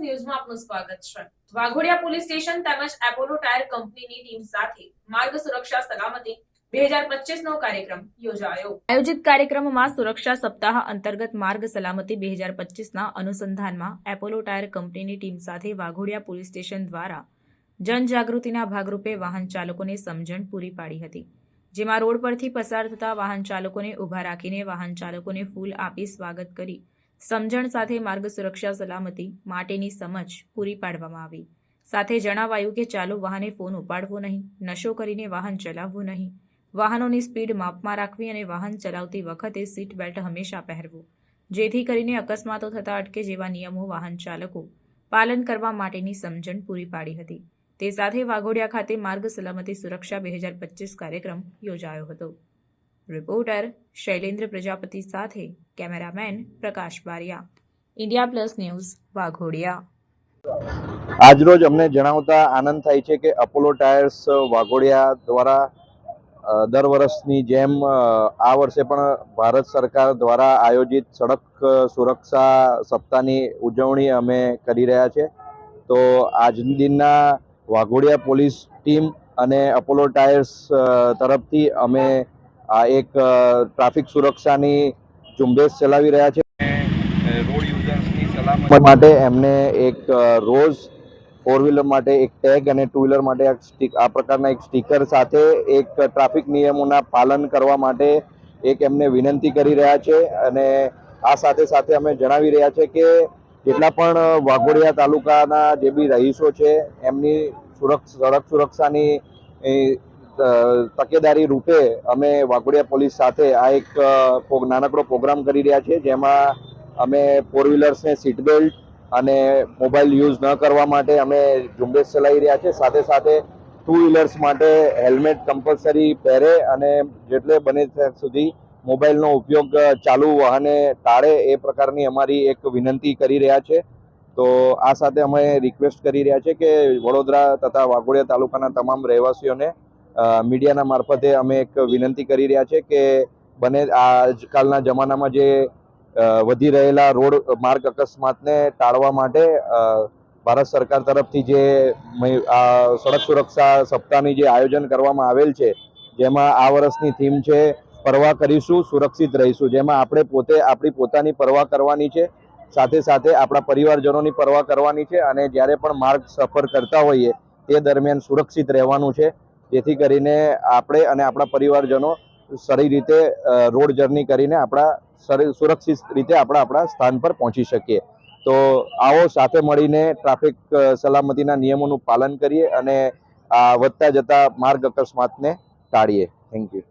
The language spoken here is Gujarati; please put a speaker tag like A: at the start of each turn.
A: ન્યૂઝમાં આપનું સ્વાગત છે. વાઘોડિયા પોલીસ સ્ટેશન તેમજ એપોલો ટાયર કંપનીની ટીમ સાથે માર્ગ સુરક્ષા સલામતી આયોજિત કાર્યક્રમમાં સુરક્ષા સપ્તાહ અંતર્ગત માર્ગ સલામતી બે હજાર પચીસના અનુસંધાનમાં એપોલો ટાયર કંપનીની ટીમ સાથે વાઘોડિયા પોલીસ સ્ટેશન દ્વારા જનજાગૃતિના ભાગરૂપે વાહન ચાલકોને સમજણ પૂરી પાડી હતી, જેમાં રોડ પરથી પસાર થતા વાહન ચાલકોને ઊભા રાખીને વાહન ચાલકોને ફૂલ આપી સ્વાગત કરી સમજણ સાથે માર્ગ સુરક્ષા સલામતી માટેની સમજ પૂરી પાડવામાં આવી. સાથે જણાવાયું કે ચાલુ વાહને ફોન ઉપાડવો નહીં, નશો કરીને વાહન ચલાવવું નહીં. વાહનોની સ્પીડ માપમાં રાખવી અને વાહન ચલાવતી વખતે સીટ બેલ્ટ હંમેશા પહેરવું, જેથી કરીને અકસ્માતો થતા અટકે જેવા નિયમો વાહન ચાલકો પાલન કરવા માટેની સમજણ પૂરી પાડી હતી. તે સાથે વાઘોડિયા ખાતે માર્ગ સલામતી સુરક્ષા બે હજાર પચીસ કાર્યક્રમ યોજાયો હતો. રિપોર્ટર શૈલેન્દ્ર પ્રજાપતિ સાથે cameraman Prakash Bariya. India plus news, Waghodia.
B: આજરોજ અમને જણાવતા આનંદ થાય છે કે અપોલો ટાયર્સ વાઘોડિયા દ્વારા દર વર્ષની જેમ આ વર્ષે પણ ભારત સરકાર દ્વારા આયોજિત સડક સુરક્ષા સપ્તાહની ઉજવણી અમે કરી રહ્યા છે. તો આજના દિનના વાઘોડિયા પોલીસ ટીમ અને અપોલો ટાયર્સ તરફથી અમે આ એક ટ્રાફિક સુરક્ષાની ઝુંબેશ ચલાવી રહ્યા છે. રોડ યુઝર્સની સલામતી માટે એમને એક રોજ રોઝ ફોર વ્હીલર માટે એક ટેગ અને ટુ વ્હીલર માટે આ પ્રકારના એક સ્ટીકર સાથે એક ટ્રાફિક નિયમોના પાલન કરવા માટે એક એમને વિનંતી કરી રહ્યા છે અને આ સાથે સાથે અમે જણાવી રહ્યા છે કે જેટલા પણ વાઘોડિયા તાલુકાના જે બી રહીશો છે એમની સુરક્ષ સડક સુરક્ષાની તકેદારી રૂપે અમે વાઘોડિયા પોલીસ સાથે આ એક નાનકડો પ્રોગ્રામ કરી રહ્યા છીએ, જેમાં અમે ફોર વ્હીલર્સને સીટ બેલ્ટ અને મોબાઈલ યુઝ ન કરવા માટે અમે ઝુંબેશ ચલાવી રહ્યા છીએ. સાથે સાથે ટુ વ્હીલર્સ માટે હેલ્મેટ કમ્પલસરી પહેરે અને જેટલે બને ત્યાં સુધી મોબાઈલનો ઉપયોગ ચાલુ વાહને ટાળે એ પ્રકારની અમારી એક વિનંતી કરી રહ્યા છે. તો આ સાથે અમે રિક્વેસ્ટ કરી રહ્યા છે કે વડોદરા તથા વાઘોડિયા તાલુકાના તમામ રહેવાસીઓને મીડિયાના મારફતે અમે એક વિનંતી કરી રહ્યા છે કે બને આજકાલના જમાનામાં જે વધી રહેલા રોડ માર્ગ અકસ્માતને ટાળવા માટે ભારત સરકાર તરફથી જે સડક સુરક્ષા સપ્તાહની જે આયોજન કરવામાં આવેલ છે, જેમાં આ વર્ષની થીમ છે પરવા કરીશું, સુરક્ષિત રહીશું. જેમાં આપણે પોતે, આપણી પોતાની પરવા કરવાની છે, સાથે સાથે આપણા પરિવારજનોની પરવા કરવાની છે અને જ્યારે પણ માર્ગ સફર કરતા હોઈએ, તે દરમિયાન સુરક્ષિત રહેવાનું છે. જેથી કરીને આપણે અને આપણા પરિવારજનો સારી રીતે રોડ જર્ની કરીને આપણા સરી- સુરક્ષિત રીતે આપણા આપણા સ્થાન પર પહોંચી શકીએ. તો આવો સાથે મળીને ટ્રાફિક સલામતીના નિયમોનું પાલન કરીએ અને આ વધતા જતા માર્ગ અકસ્માતને ટાળીએ. Thank you.